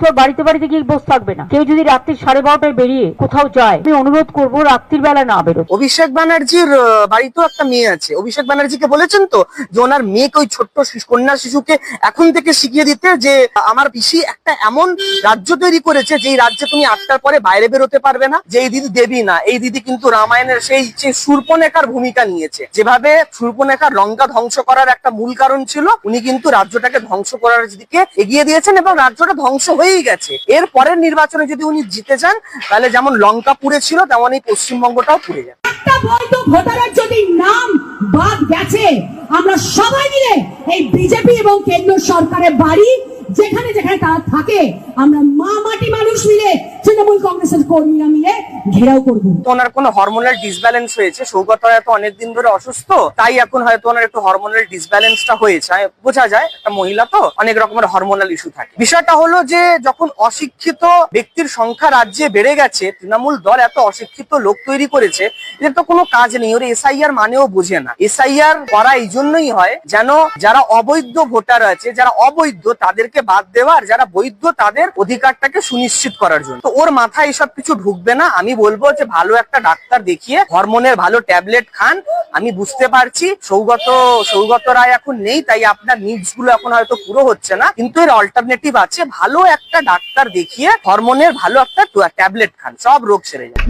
তো বাড়িতে বাড়িতে গিয়ে বসে থাকবে না। কেউ যদি রাত্রি সাড়ে বারোটায় বেরিয়ে কোথাও যায়, আমি অনুরোধ করব রাত্রির বেলা না বেরো অভিষেক ব্যানার্জির বাড়িতেও একটা মেয়ে আছে। অভিষেক ব্যানার্জিকে বলেছেন তো যে ওনার মেয়েকে ওই ছোট্ট কন্যা শিশুকে এখন থেকে শিখিয়ে দিতে যে, আমার পিসি একটা এমন রাজ্য তৈরি করেছে যেই রাজ্যে তুমি আটটার পরে বাইরে বেরোতে পারবে না যে এই দিদি দেবী না। এই দিদি কিন্তু রামায়ণের সেই শূর্পনেখার ভূমিকা নিয়েছে। যেভাবে শূর্পনেখার লঙ্কা ধ্বংস করার একটা মূল কারণ ছিল, উনি কিন্তু রাজ্যটাকে ধ্বংস করার দিকে এগিয়ে দিয়েছেন এবং রাজ্যটা ধ্বংস হয়েই গেছে। এর পরের নির্বাচনে যদি উনি জিতে যান, তাহলে যেমন লঙ্কা পুড়ে ছিল তেমন এই পশ্চিমবঙ্গটাও পুড়ে যাবে। নাম বাদ গেছে, আমরা সবাই মিলে এই বিজেপি এবং কেন্দ্র সরকারের বাড়ি যেখানে যেখানে তারা থাকে, আমরা মা মাটি মানুষ মিলে তৃণমূল কংগ্রেসের কর্মীরা মিলে ঘেরাও করব। ওনার কোনো হরমোনাল ডিসব্যালেন্স হয়েছে? সৌগত রায় তো অনেকদিন ধরে অসুস্থ, তাই এখন হয়তো ওনার একটু হরমোনাল ডিসব্যালেন্সটা হয়েছে। বোঝা যায়, একটা মহিলা তো অনেক রকমের হরমোনাল ইস্যু থাকে। বিষয়টা হলো যে, যখন অশিক্ষিত ব্যক্তির সংখ্যা রাজ্যে বেড়ে গেছে, তৃণমূল দল এত অশিক্ষিত লোক তৈরি করেছে, এদের তো কোনো কাজ নেই। ওরা এসআইআর মানেও বোঝে না। এসআইআর করা এই জন্যই হয় যেন যারা অবৈধ ভোটার আছে, যারা অবৈধ, তাদেরকে বাদ দেওয়ার, যারা বৈধ, তাদের অধিকারটাকে সুনিশ্চিত করার জন্য। তো ওর মাথায় এসব কিছু ঢুকবে না। আমি বলব যে ভালো একটা ডাক্তার দেখিয়ে হরমোনের ভালো ট্যাবলেট খান। আমি বুঝতে পারছি, সৌগত সৌগত রায় এখন নেই, তাই আপনার নিডসগুলো এখন হয়তো পুরো হচ্ছে না। কিন্তু এর অল্টারনেটিভ আছে, ভালো একটা ডাক্তার দেখিয়ে হরমোনের ভালো একটা ট্যাবলেট খান। সব রোগ সেরে যায়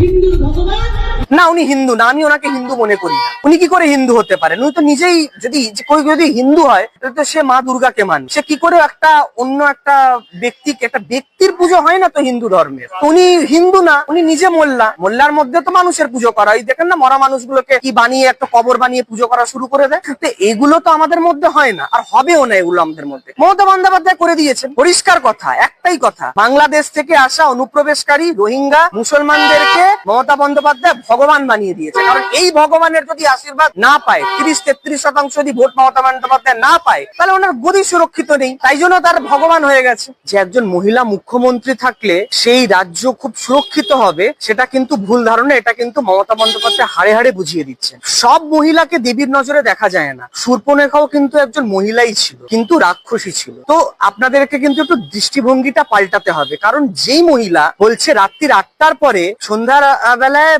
হিন্দুর ভগবান। না, উনি হিন্দু না, আমি ওনাকে হিন্দু মনে করি না। উনি কি করে হিন্দু হতে পারেন? উনি তো নিজেই যদি কেউ যদি হিন্দু হয় তো সে মা দুর্গাকে মানে। সে কি করে একটা অন্য একটা ব্যক্তিকে, একটা ব্যক্তির পুজো হয় না তো হিন্দু ধর্মের? উনি হিন্দু না, উনি নিজে মোল্লা। মোল্লার মধ্যে তো মানুষের পুজো করা হয়। দেখেন না, মরা মানুষগুলোকে কি বানিয়ে, একটা কবর বানিয়ে পুজো করা শুরু করে দেয়? তো এগুলো তো আমাদের মধ্যে হয় না, আর হবেও না এগুলো আমাদের মধ্যে। মমতা বন্দ্যোপাধ্যায় করে দিয়েছেন। পরিষ্কার কথা, একটাই কথা। বাংলাদেশ থেকে আসা অনুপ্রবেশকারী রোহিঙ্গা মুসলমানদেরকে মমতা বন্দ্যোপাধ্যায় ভগবান বানিয়ে দিয়েছে। কারণ এই ভগবানের যদি আশীর্বাদ না পায় তিরিশ তেত্রিশ শতাংশ যদি ভোট মমতা বন্দ্যোপাধ্যায় না পায় তাহলে ওনার গদি সুরক্ষিত নেই। তাই জন্য তার ভগবান হয়ে গেছে। যে একজন মহিলা মুখ্যমন্ত্রী থাকলে সেই রাজ্য খুব সুরক্ষিত হবে সেটা কিন্তু ভুল ধারণা এটা কিন্তু মমতা বন্দ্যোপাধ্যায় হাড়ে হাড়ে বুঝিয়ে দিচ্ছেন। সব মহিলাকে দেবীর নজরে দেখা যায় না। সূর্পনেখাও কিন্তু একজন মহিলাই ছিল কিন্তু রাক্ষসী ছিল। তো আপনাদেরকে কিন্তু একটু দৃষ্টিভঙ্গিটা পাল্টাতে হবে। কারণ যেই মহিলা বলছে রাত্রির আটটার পরে সন্ধ্যার আহ, বেলায়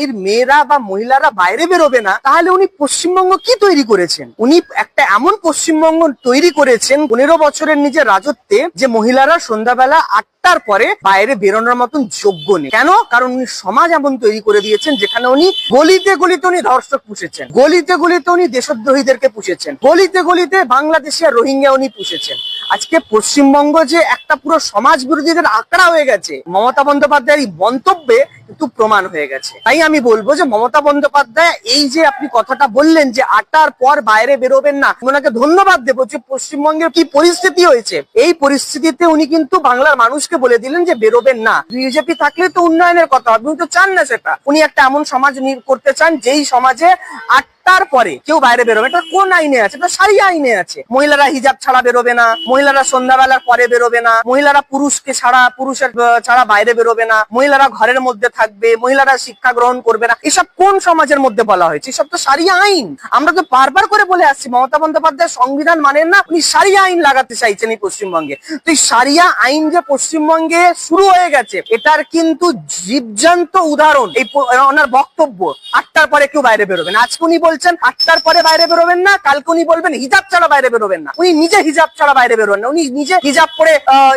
বাড়ির মেয়েরা বা মহিলারা বাইরে বেরোবে না, তাহলে উনি পশ্চিমবঙ্গ কি তৈরি করেছেন? উনি একটা এমন পশ্চিমবঙ্গ তৈরি করেছেন, পনেরো বছরের নিজের রাজত্বে যে মহিলারা সন্ধ্যাবেলা আটটার পরে বাইরে বেরোনোর মতন যোগ্য নেই। কেন? কারণ উনি সমাজ এমন তৈরি করে দিয়েছেন, যেখানে উনি গলিতে গলিতে উনি ধর্ষক পুষেছেন, গলিতে গলিতে উনি দেশদ্রোহীদেরকে পুষেছেন, গলিতে গলিতে বাংলাদেশি রোহিঙ্গা উনি পুষেছেন। আজকে পশ্চিমবঙ্গ যে একটা পুরো সমাজ বিরোধীদের আঁকড়া হয়ে গেছে, মমতা বন্দ্যোপাধ্যায়ের এই মন্তব্যে কিন্তু প্রমাণ হয়ে গেছে। তাই আমি বলব যে মমতা বন্দ্যোপাধ্যায়, এই যে আপনি কথাটা বললেন যে আটার পর বাইরে বেরোবেন না ওনাকে ধন্যবাদ দেবো যে পশ্চিমবঙ্গের কি পরিস্থিতি হয়েছে। এই পরিস্থিতিতে উনি কিন্তু বাংলার মানুষকে বলে দিলেন যে বেরোবেন না। বিজেপি থাকলে তো উন্নয়নের কথা উনি তো চান না সেটা। উনি একটা এমন সমাজ করতে চান যেই সমাজে আটটার পরে কেউ বাইরে বেরোবে এটা কোন আইনে আছে? এটা সারি আইনে আছে। মহিলারা হিজাব ছাড়া বেরোবে না, মহিলারা সন্ধ্যাবেলার পরে বেরোবে না, মহিলারা পুরুষকে ছাড়া, পুরুষের ছাড়া বাইরে বেরোবে না, মহিলারা ঘরের মধ্যে থাকবে, মহিলারা শিক্ষা গ্রহণ করবে না। এসব কোন সমাজের মধ্যে বলা হয়েছে? এসব তো সারিয়া আইন। আমরা তো বারবার করে বলে আসছি, মমতা বন্দ্যোপাধ্যায় সংবিধান মানেন না, উনি সারিয়া আইন লাগাতে চাইছেন এই পশ্চিমবঙ্গে। তো এই সারিয়া আইন যে পশ্চিমবঙ্গে শুরু হয়ে গেছে, এটার কিন্তু জীবজান্ত উদাহরণ, এই ওনার বক্তব্য। আটটার পরে কেউ বাইরে বেরোবেন আজকে উনি বলছেন আটটার পরে বাইরে বেরোবেন না, কালকে উনি বলবেন, হিজাব ছাড়া বাইরে বেরোবেন না। উনি নিজে হিজাব ছাড়া বাইরে বেরোবেন না, উনি নিজে হিজাব পরে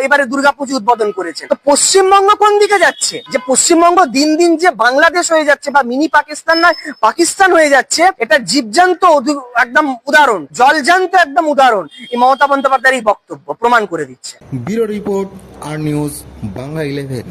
এবারে দুর্গাপুজো উদ্বোধন করেছেন। তো পশ্চিমবঙ্গ কোন দিকে যাচ্ছে? যে পশ্চিমবঙ্গ দিন দিন যে বাংলাদেশ হয়ে যাচ্ছে বা মিনি পাকিস্তান নয় পাকিস্তান হয়ে যাচ্ছে, এটা জীবজান্ত একদম উদাহরণ, জলজান্ত একদম উদাহরণ। এই মমতা বন্দ্যোপাধ্যায়ের এই বক্তব্য, প্রমাণ করে দিচ্ছে। ব্যুরো রিপোর্ট আর নিউজ বাংলা ইলেভেন।